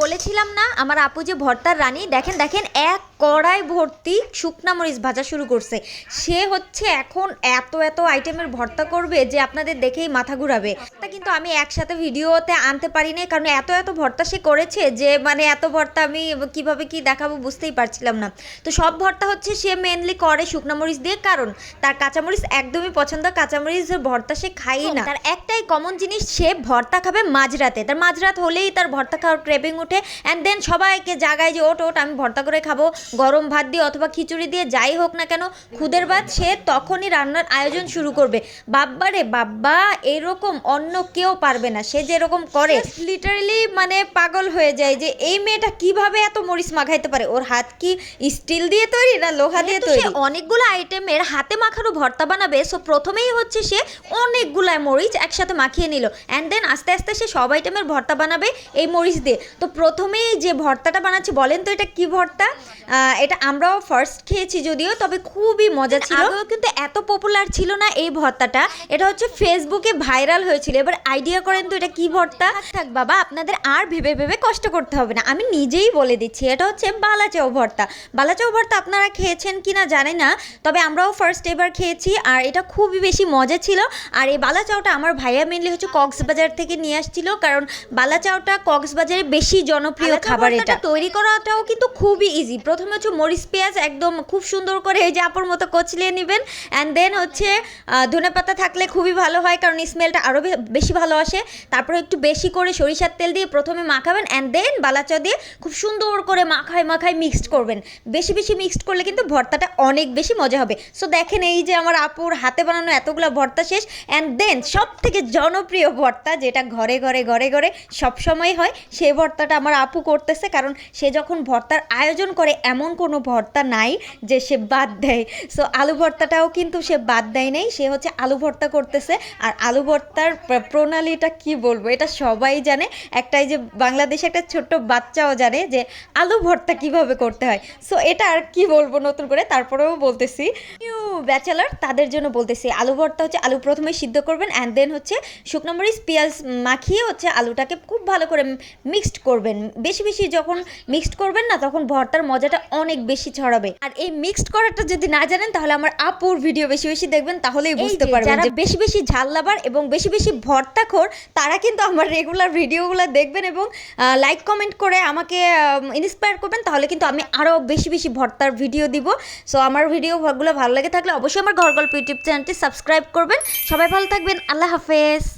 বলেছিলাম না আমার আপু যে ভর্তার রানী দেখেন দেখেন এক কড়াই ভর্তি শুকনা মরিচ ভাজা শুরু করছে। সে হচ্ছে এখন এত এত আইটেমের ভর্তা করবে যে আপনাদের দেখেই মাথা ঘুরাবে। তা কিন্তু আমি একসাথে ভিডিওতে আনতে পারি নাই কারণ এত এত ভর্তা সে করেছে যে মানে এত ভর্তা আমি কীভাবে কি দেখাবো বুঝতেই পারছিলাম না। তো সব ভর্তা হচ্ছে সে মেনলি করে শুকনা মরিচ দিয়ে কারণ তার কাঁচামরিচ একদমই পছন্দ কাঁচামরিচ ভর্তা সে খাই না। তার একটাই কমন জিনিস সে ভর্তা খাবে মাঝরাতে। তার মাঝরাত হলেই তার ভর্তা খাওয়ার ক্রেভিং উঠে অ্যান্ড দেন সবাইকে জাগায় যে ওট ওট আমি ভর্তা করে খাব। গরম ভাত দিয়ে অথবা খিচুড়ি দিয়ে যাই হোক না কেন খুদের ভাত সে তখনই রান্নার আয়োজন শুরু করবে। বাব্বারে বাব্বা এরকম অন্য কেউ পারবে না। সে যেরকম করে লিটারালি মানে পাগল হয়ে যায় যে এই মেয়েটা কীভাবে এত মরিচ মাখাইতে পারে? ওর হাত কি স্টিল দিয়ে তৈরি না লোহা দিয়ে তৈরি? অনেকগুলো আইটেমের হাতে মাখানো ভর্তা বানাবে সো প্রথমেই হচ্ছে সে অনেকগুলো মরিচ একসাথে মাখিয়ে নিল। অ্যান্ড দেন আস্তে আস্তে সে সব আইটেমের ভর্তা বানাবে এই মরিচ দিয়ে। তো প্রথমেই যে ভর্তাটা বানাচ্ছি বলেন তো এটা কি ভর্তা? এটা আমরাও ফার্স্ট খেয়েছি যদিও তবে খুবই মজা ছিল। কিন্তু এত পপুলার ছিল না এই ভর্তাটা। এটা হচ্ছে ফেসবুকে ভাইরাল হয়েছিল। এবার আইডিয়া করেন তো এটা কি ভর্তা? থাক বাবা আপনাদের আর ভেবে ভেবে কষ্ট করতে হবে না। আমি নিজেই বলে দিচ্ছি এটা হচ্ছে বালাচাও ভর্তা। বালাচাও ভর্তা আপনারা খেয়েছেন কি না জানি না তবে আমরাও ফার্স্ট এবার খেয়েছি আর এটা খুবই বেশি মজা ছিল। আর এই বালাচাওটা আমার ভাইয়া মেনলি হচ্ছে কক্সবাজার থেকে নিয়ে আসছিল কারণ বালাচাওটা কক্সবাজারে বেশি জনপ্রিয় খাবার এটা। তৈরি করাটাও কিন্তু খুবই ইজি প্রথমে হচ্ছে মরিচ পেঁয়াজ একদম খুব সুন্দর করে এই যে আপুর মতো কচলিয়ে নেবেন। অ্যান্ড দেন হচ্ছে ধনে পাতা থাকলে খুবই ভালো হয় কারণ স্মেলটা আরও বেশি ভালো আসে। তারপরে একটু বেশি করে সরিষার তেল দিয়ে প্রথমে মাখাবেন অ্যান্ড দেন বালাচা দিয়ে খুব সুন্দর করে মাখায় মাখায় মিক্সড করবেন। বেশি বেশি মিক্সড করলে কিন্তু ভর্তাটা অনেক বেশি মজা হবে। সো দেখেন এই যে আমার আপুর হাতে বানানো এতগুলো ভর্তা শেষ। অ্যান্ড দেন সব থেকে জনপ্রিয় ভর্তা যেটা ঘরে ঘরে ঘরে ঘরে সবসময় হয় সেই ভর্তাটা আমার আপু করতেছে, কারণ সে যখন ভর্তার আয়োজন করে, এমন কোনো ভর্তা নাই যে সে বাদ দেয়। সো আলু ভর্তাটাও কিন্তু সে বাদ দেয় নাই, সে হচ্ছে আলু ভর্তা করতেছে। আর আলু ভর্তার প্রণালীটা কি বলব, এটা সবাই জানে। একটাই যে বাংলাদেশে একটা ছোট্ট বাচ্চাও জানে যে আলু ভর্তা কীভাবে করতে হয়। সো এটা আর কি বলব নতুন করে, তারপরেও বলতেছি। নিউ ব্যাচেলার তাদের জন্য বলতেছি, আলু ভর্তা হচ্ছে আলু প্রথমে সিদ্ধ করবেন অ্যান্ড দেন হচ্ছে শুকনো মরিচ, পেঁয়াজ মাখিয়ে হচ্ছে আলুটাকে খুব ভালো করে মিক্সড করবেন। বেশি বেশি যখন মিক্সড করবেন না তখন ভর্তার মজাটা অনেক বেশি ছড়াবে। আর এই মিক্সড করাটা যদি না জানেন তাহলে আমার আপুর ভিডিও বেশি বেশি দেখবেন তাহলেই বুঝতে পারবেন যারা বেশি বেশি ঝাল লাভার এবং বেশি বেশি ভর্তাখোর তারা কিন্তু আমার রেগুলার ভিডিওগুলো দেখবেন এবং লাইক কমেন্ট করে আমাকে ইন্সপায়ার করবেন তাহলে কিন্তু আমি আরও বেশি বেশি ভর্তার ভিডিও দিব। সো আমার ভিডিওগুলো ভালো লাগে থাকলে অবশ্যই আমার ঘর গল্প ইউটিউব চ্যানেলটি সাবস্ক্রাইব করবেন। সবাই ভালো থাকবেন। আল্লাহ হাফেজ।